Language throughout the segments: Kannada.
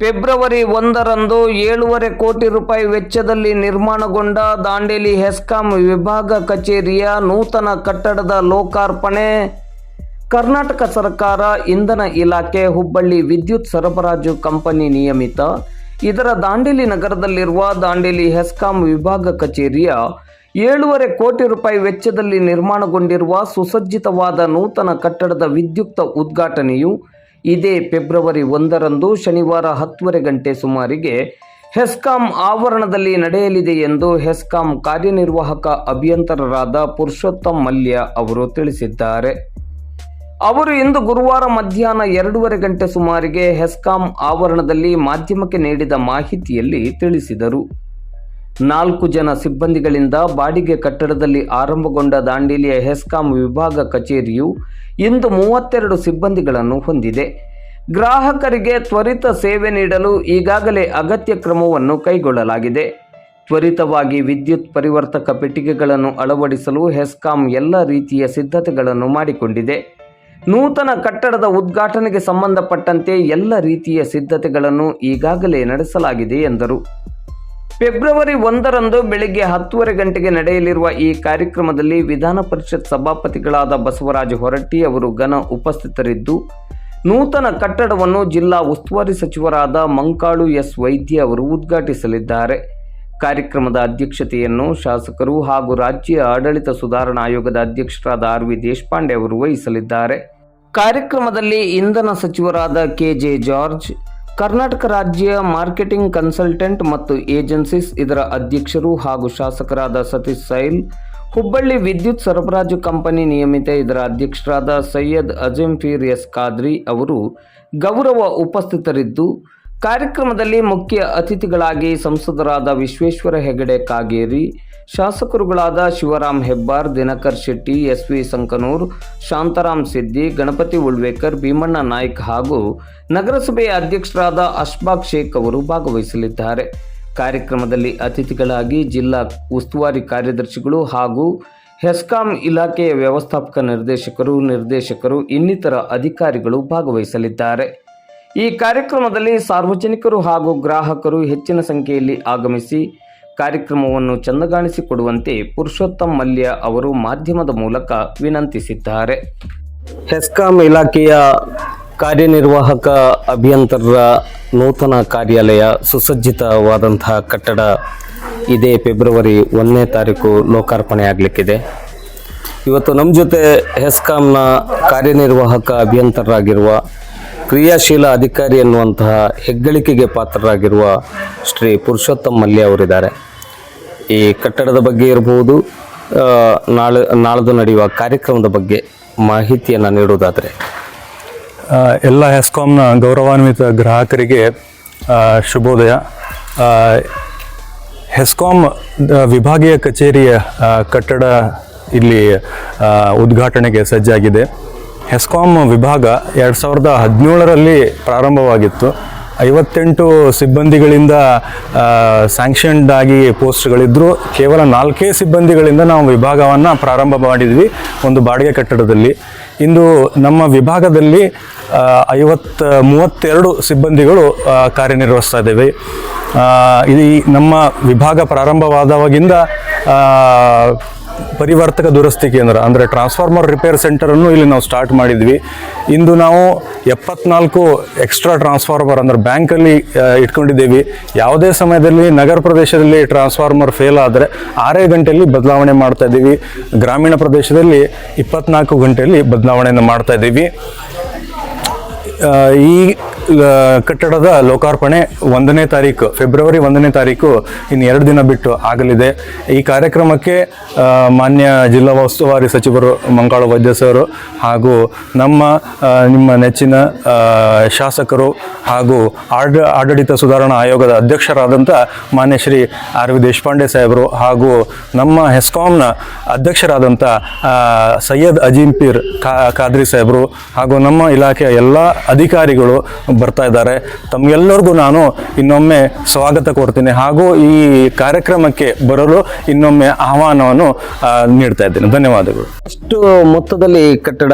ಫೆಬ್ರವರಿ ಒಂದರಂದು ಏಳುವರೆ ಕೋಟಿ ರೂಪಾಯಿ ವೆಚ್ಚದಲ್ಲಿ ನಿರ್ಮಾಣಗೊಂಡ ದಾಂಡೇಲಿ ಹೆಸ್ಕಾಂ ವಿಭಾಗ ಕಚೇರಿಯ ನೂತನ ಕಟ್ಟಡದ ಲೋಕಾರ್ಪಣೆ. ಕರ್ನಾಟಕ ಸರ್ಕಾರ ಇಂಧನ ಇಲಾಖೆ ಹುಬ್ಬಳ್ಳಿ ವಿದ್ಯುತ್ ಸರಬರಾಜು ಕಂಪನಿ ನಿಯಮಿತ. ಇದರ ದಾಂಡೇಲಿ ನಗರದಲ್ಲಿರುವ ದಾಂಡೇಲಿ ಹೆಸ್ಕಾಂ ವಿಭಾಗ ಕಚೇರಿಯ ಏಳೂವರೆ ಕೋಟಿ ರೂಪಾಯಿ ವೆಚ್ಚದಲ್ಲಿ ನಿರ್ಮಾಣಗೊಂಡಿರುವ ಸುಸಜ್ಜಿತವಾದ ನೂತನ ಕಟ್ಟಡದ ವಿದ್ಯುಕ್ತ ಉದ್ಘಾಟನೆಯು ಇದೇ ಫೆಬ್ರವರಿ ಒಂದರಂದು ಶನಿವಾರ ಹತ್ತುವರೆ ಗಂಟೆ ಸುಮಾರಿಗೆ ಹೆಸ್ಕಾಂ ಆವರಣದಲ್ಲಿ ನಡೆಯಲಿದೆ ಎಂದು ಹೆಸ್ಕಾಂ ಕಾರ್ಯನಿರ್ವಾಹಕ ಅಭಿಯಂತರರಾದ ಪುರುಷೋತ್ತಮ್ ಮಲ್ಯ ಅವರು ತಿಳಿಸಿದ್ದಾರೆ. ಅವರು ಇಂದು ಗುರುವಾರ ಮಧ್ಯಾಹ್ನ ಎರಡೂವರೆ ಗಂಟೆ ಸುಮಾರಿಗೆ ಹೆಸ್ಕಾಂ ಆವರಣದಲ್ಲಿ ಮಾಧ್ಯಮಕ್ಕೆ ನೀಡಿದ ಮಾಹಿತಿಯಲ್ಲಿ ತಿಳಿಸಿದರು. ನಾಲ್ಕು ಜನ ಸಿಬ್ಬಂದಿಗಳಿಂದ ಬಾಡಿಗೆ ಕಟ್ಟಡದಲ್ಲಿ ಆರಂಭಗೊಂಡ ದಾಂಡೇಲಿಯ ಹೆಸ್ಕಾಂ ವಿಭಾಗ ಕಚೇರಿಯು ಇಂದು ಮೂವತ್ತೆರಡು ಸಿಬ್ಬಂದಿಗಳನ್ನು ಹೊಂದಿದೆ. ಗ್ರಾಹಕರಿಗೆ ತ್ವರಿತ ಸೇವೆ ನೀಡಲು ಈಗಾಗಲೇ ಅಗತ್ಯ ಕ್ರಮವನ್ನು ಕೈಗೊಳ್ಳಲಾಗಿದೆ. ತ್ವರಿತವಾಗಿ ವಿದ್ಯುತ್ ಪರಿವರ್ತಕ ಪೆಟ್ಟಿಗೆಗಳನ್ನು ಅಳವಡಿಸಲು ಹೆಸ್ಕಾಂ ಎಲ್ಲ ರೀತಿಯ ಸಿದ್ಧತೆಗಳನ್ನು ಮಾಡಿಕೊಂಡಿದೆ. ನೂತನ ಕಟ್ಟಡದ ಉದ್ಘಾಟನೆಗೆ ಸಂಬಂಧಪಟ್ಟಂತೆ ಎಲ್ಲ ರೀತಿಯ ಸಿದ್ಧತೆಗಳನ್ನು ಈಗಾಗಲೇ ನಡೆಸಲಾಗಿದೆ ಎಂದರು. ಫೆಬ್ರವರಿ ಒಂದರಂದು ಬೆಳಗ್ಗೆ ಹತ್ತುವರೆ ಗಂಟೆಗೆ ನಡೆಯಲಿರುವ ಈ ಕಾರ್ಯಕ್ರಮದಲ್ಲಿ ವಿಧಾನ ಪರಿಷತ್ ಸಭಾಪತಿಗಳಾದ ಬಸವರಾಜ ಹೊರಟ್ಟಿ ಅವರು ಘನ ಉಪಸ್ಥಿತರಿದ್ದು, ನೂತನ ಕಟ್ಟಡವನ್ನು ಜಿಲ್ಲಾ ಉಸ್ತುವಾರಿ ಸಚಿವರಾದ ಮಂಕಾಳು ಎಸ್ ವೈದ್ಯ ಅವರು ಉದ್ಘಾಟಿಸಲಿದ್ದಾರೆ. ಕಾರ್ಯಕ್ರಮದ ಅಧ್ಯಕ್ಷತೆಯನ್ನು ಶಾಸಕರು ಹಾಗೂ ರಾಜ್ಯ ಆಡಳಿತ ಸುಧಾರಣಾ ಆಯೋಗದ ಅಧ್ಯಕ್ಷರಾದ ಆರ್ ವಿ ದೇಶಪಾಂಡೆ ಅವರು ವಹಿಸಲಿದ್ದಾರೆ. ಕಾರ್ಯಕ್ರಮದಲ್ಲಿ ಇಂಧನ ಸಚಿವರಾದ ಕೆಜೆ ಜಾರ್ಜ್ ಕರ್ನಾಟಕ ರಾಜ್ಯ ಮಾರ್ಕೆಟಿಂಗ್ ಕನ್ಸಲ್ಟೆಂಟ್ ಮತ್ತು ಏಜೆನ್ಸೀಸ್ ಇದರ ಅಧ್ಯಕ್ಷರು ಹಾಗೂ ಶಾಸಕರಾದ ಸತೀಶ್ ಸೈಲ್, ಹುಬ್ಬಳ್ಳಿ ವಿದ್ಯುತ್ ಸರಬರಾಜು ಕಂಪನಿ ನಿಯಮಿತ ಇದರ ಅಧ್ಯಕ್ಷರಾದ ಸೈಯದ್ ಅಜಂಫೀರ್ ಎಸ್ ಖಾದ್ರಿ ಅವರು ಗೌರವ ಉಪಸ್ಥಿತರಿದ್ದು ಕಾರ್ಯಕ್ರಮದಲ್ಲಿ ಮುಖ್ಯ ಅತಿಥಿಗಳಾಗಿ ಸಂಸದರಾದ ವಿಶ್ವೇಶ್ವರ ಹೆಗಡೆ ಕಾಗೇರಿ, ಶಾಸಕರುಗಳಾದ ಶಿವರಾಮ್ ಹೆಬ್ಬಾರ್, ದಿನಕರ್ ಶೆಟ್ಟಿ ಎಸ್ ವಿ ಸಂಕನೂರ್ ಶಾಂತರಾಮ್ ಸಿದ್ದಿ, ಗಣಪತಿ ಉಳ್ವೇಕರ್, ಭೀಮಣ್ಣ ನಾಯ್ಕ್ ಹಾಗೂ ನಗರಸಭೆಯ ಅಧ್ಯಕ್ಷರಾದ ಅಶ್ಬಾಕ್ ಶೇಖ್ ಅವರು ಭಾಗವಹಿಸಲಿದ್ದಾರೆ. ಕಾರ್ಯಕ್ರಮದಲ್ಲಿ ಅತಿಥಿಗಳಾಗಿ ಜಿಲ್ಲಾ ಉಸ್ತುವಾರಿ ಕಾರ್ಯದರ್ಶಿಗಳು ಹಾಗೂ ಹೆಸ್ಕಾಂ ಇಲಾಖೆಯ ವ್ಯವಸ್ಥಾಪಕ ನಿರ್ದೇಶಕರು ನಿರ್ದೇಶಕರು, ಇನ್ನಿತರ ಅಧಿಕಾರಿಗಳು ಭಾಗವಹಿಸಲಿದ್ದಾರೆ. ಈ ಕಾರ್ಯಕ್ರಮದಲ್ಲಿ ಸಾರ್ವಜನಿಕರು ಹಾಗೂ ಗ್ರಾಹಕರು ಹೆಚ್ಚಿನ ಸಂಖ್ಯೆಯಲ್ಲಿ ಆಗಮಿಸಿ ಕಾರ್ಯಕ್ರಮವನ್ನು ಚಂದಗಾಣಿಸಿಕೊಡುವಂತೆ ಪುರುಷೋತ್ತಮ್ ಮಲ್ಯ ಅವರು ಮಾಧ್ಯಮದ ಮೂಲಕ ವಿನಂತಿಸಿದ್ದಾರೆ. ಹೆಸ್ಕಾಂ ಇಲಾಖೆಯ ಕಾರ್ಯನಿರ್ವಾಹಕ ಅಭಿಯಂತರರ ನೂತನ ಕಾರ್ಯಾಲಯ ಸುಸಜ್ಜಿತವಾದಂತಹ ಕಟ್ಟಡ ಇದೇ ಫೆಬ್ರವರಿ ಒಂದನೇ ತಾರೀಕು ಲೋಕಾರ್ಪಣೆ ಆಗಲಿಕ್ಕಿದೆ. ಇವತ್ತು ನಮ್ಮ ಜೊತೆ ಹೆಸ್ಕಾಂನ ಕಾರ್ಯನಿರ್ವಾಹಕ ಅಭಿಯಂತರರಾಗಿರುವ ಕ್ರಿಯಾಶೀಲ ಅಧಿಕಾರಿ ಎನ್ನುವಂತಹ ಹೆಗ್ಗಳಿಕೆಗೆ ಪಾತ್ರರಾಗಿರುವ ಶ್ರೀ ಪುರುಷೋತ್ತಮ್ ಮಲ್ಯ ಅವರಿದ್ದಾರೆ. ಈ ಕಟ್ಟಡದ ಬಗ್ಗೆ ಇರಬಹುದು ನಾಳೆ, ನಾಳೆದು ನಡೆಯುವ ಕಾರ್ಯಕ್ರಮದ ಬಗ್ಗೆ ಮಾಹಿತಿಯನ್ನು ನೀಡುವುದಾದರೆ. ಎಲ್ಲ ಹೆಸ್ಕಾಮ್ನ ಗೌರವಾನ್ವಿತ ಗ್ರಾಹಕರಿಗೆ ಶುಭೋದಯ. ಹೆಸ್ಕಾಮ್ ಹೆಸ್ಕಾಂ ವಿಭಾಗೀಯ ಕಚೇರಿಯ ಕಟ್ಟಡ ಇಲ್ಲಿ ಉದ್ಘಾಟನೆಗೆ ಸಜ್ಜಾಗಿದೆ. ಹೆಸ್ಕಾಂ ವಿಭಾಗ ಎರಡು ಸಾವಿರದ ಹದಿನೇಳರಲ್ಲಿ ಪ್ರಾರಂಭವಾಗಿತ್ತು. ಐವತ್ತೆಂಟು ಸಿಬ್ಬಂದಿಗಳಿಂದ ಸ್ಯಾಂಕ್ಷನ್ಡ್ ಆಗಿ ಪೋಸ್ಟ್ಗಳಿದ್ದರೂ ಕೇವಲ ನಾಲ್ಕೇ ಸಿಬ್ಬಂದಿಗಳಿಂದ ನಾವು ವಿಭಾಗವನ್ನು ಪ್ರಾರಂಭ ಮಾಡಿದ್ವಿ, ಒಂದು ಬಾಡಿಗೆ ಕಟ್ಟಡದಲ್ಲಿ. ಇಂದು ನಮ್ಮ ವಿಭಾಗದಲ್ಲಿ ಐವತ್ತ, ಮೂವತ್ತೆರಡು ಸಿಬ್ಬಂದಿಗಳು ಕಾರ್ಯನಿರ್ವಹಿಸ್ತಾ ಇದ್ದೇವೆ. ಇದು ಈ ನಮ್ಮ ವಿಭಾಗ ಪ್ರಾರಂಭವಾದವಾಗಿಂದ ಪರಿವರ್ತಕ ದುರಸ್ತಿ ಕೇಂದ್ರ ಅಂದರೆ ಟ್ರಾನ್ಸ್ಫಾರ್ಮರ್ ರಿಪೇರ್ ಸೆಂಟರನ್ನು ಇಲ್ಲಿ ನಾವು ಸ್ಟಾರ್ಟ್ ಮಾಡಿದ್ವಿ. ಇಂದು ನಾವು ಎಪ್ಪತ್ನಾಲ್ಕು ಎಕ್ಸ್ಟ್ರಾ ಟ್ರಾನ್ಸ್ಫಾರ್ಮರ್ ಅಂದರೆ ಬ್ಯಾಂಕಲ್ಲಿ ಇಟ್ಕೊಂಡಿದ್ದೀವಿ. ಯಾವುದೇ ಸಮಯದಲ್ಲಿ ನಗರ ಪ್ರದೇಶದಲ್ಲಿ ಟ್ರಾನ್ಸ್ಫಾರ್ಮರ್ ಫೇಲ್ ಆದರೆ ಆರೇ ಗಂಟೆಯಲ್ಲಿ ಬದಲಾವಣೆ ಮಾಡ್ತಾ ಇದ್ದೀವಿ. ಗ್ರಾಮೀಣ ಪ್ರದೇಶದಲ್ಲಿ ಇಪ್ಪತ್ನಾಲ್ಕು ಗಂಟೆಯಲ್ಲಿ ಬದಲಾವಣೆಯನ್ನು ಮಾಡ್ತಾ ಇದ್ದೀವಿ. ಈ ಕಟ್ಟಡದ ಲೋಕಾರ್ಪಣೆ ಒಂದನೇ ತಾರೀಕು, ಫೆಬ್ರವರಿ ಒಂದನೇ ತಾರೀಕು ಇನ್ನು ಎರಡು ದಿನ ಬಿಟ್ಟು ಆಗಲಿದೆ. ಈ ಕಾರ್ಯಕ್ರಮಕ್ಕೆ ಮಾನ್ಯ ಜಿಲ್ಲಾ ಉಸ್ತುವಾರಿ ಸಚಿವರು ಮಂಗಾಳ ವೈದ್ಯ ಸರ್ ಹಾಗೂ ನಮ್ಮ ನಿಮ್ಮ ನೆಚ್ಚಿನ ಶಾಸಕರು ಹಾಗೂ ಆಡ, ಆಡಳಿತ ಸುಧಾರಣಾ ಆಯೋಗದ ಅಧ್ಯಕ್ಷರಾದಂಥ ಮಾನ್ಯ ಶ್ರೀ ಆರ್ ವಿ ದೇಶಪಾಂಡೆ ಸಾಹೇಬರು ಹಾಗೂ ನಮ್ಮ ಹೆಸ್ಕಾಂನ ಅಧ್ಯಕ್ಷರಾದಂಥ ಸೈಯದ್ ಅಜೀಂ ಪೀರ್ ಖಾದ್ರಿ ಸಾಹೇಬರು ಹಾಗೂ ನಮ್ಮ ಇಲಾಖೆಯ ಎಲ್ಲ ಅಧಿಕಾರಿಗಳು ಬರ್ತಾ ಇದ್ದಾರೆ. ತಮ್ಗೆಲ್ಲರಿಗೂ ನಾನು ಇನ್ನೊಮ್ಮೆ ಸ್ವಾಗತ ಕೊಡ್ತೀನಿ ಹಾಗೂ ಈ ಕಾರ್ಯಕ್ರಮಕ್ಕೆ ಬರಲು ಇನ್ನೊಮ್ಮೆ ಆಹ್ವಾನವನ್ನು ನೀಡ್ತಾ ಇದ್ದೇನೆ. ಧನ್ಯವಾದಗಳು. ಅಷ್ಟು ಮೊತ್ತದಲ್ಲಿ ಕಟ್ಟಡ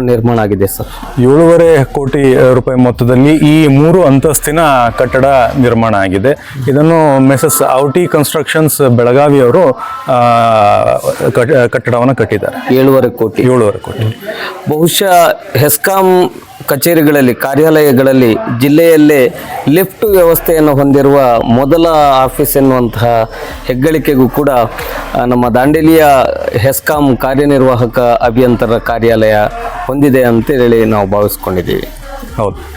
ನಿರ್ಮಾಣ ಆಗಿದೆ ಸರ್? ಏಳುವರೆ ಕೋಟಿ ರೂಪಾಯಿ ಮೊತ್ತದಲ್ಲಿ ಈ ಮೂರು ಅಂತಸ್ತಿನ ಕಟ್ಟಡ ನಿರ್ಮಾಣ ಆಗಿದೆ. ಇದನ್ನು ಮೆಸಸ್ ಔಟಿ ಕನ್ಸ್ಟ್ರಕ್ಷನ್ಸ್ ಬೆಳಗಾವಿಯವರು ಅವರು ಕಟ್- ಕಟ್ಟಡವನ್ನು ಕಟ್ಟಿದ್ದಾರೆ. ಏಳುವರೆ ಕೋಟಿ. ಏಳುವರೆ ಕೋಟಿ. ಬಹುಶಃ ಹೆಸ್ಕಾಂ ಕಚೇರಿಗಳಲ್ಲಿ, ಕಾರ್ಯಾಲಯಗಳಲ್ಲಿ, ಜಿಲ್ಲೆಯಲ್ಲೇ ಲಿಫ್ಟ್ ವ್ಯವಸ್ಥೆಯನ್ನು ಹೊಂದಿರುವ ಮೊದಲ ಆಫೀಸ್ ಎನ್ನುವಂತಹ ಹೆಗ್ಗಳಿಕೆಗೂ ಕೂಡ ನಮ್ಮ ದಾಂಡೇಲಿಯ ಹೆಸ್ಕಾಂ ಕಾರ್ಯನಿರ್ವಾಹಕ ಅಭಿಯಂತರ ಕಾರ್ಯಾಲಯ ಹೊಂದಿದೆ ಅಂತೇಳಿ ನಾವು ಭಾವಿಸ್ಕೊಂಡಿದ್ದೀವಿ. ಹೌದು.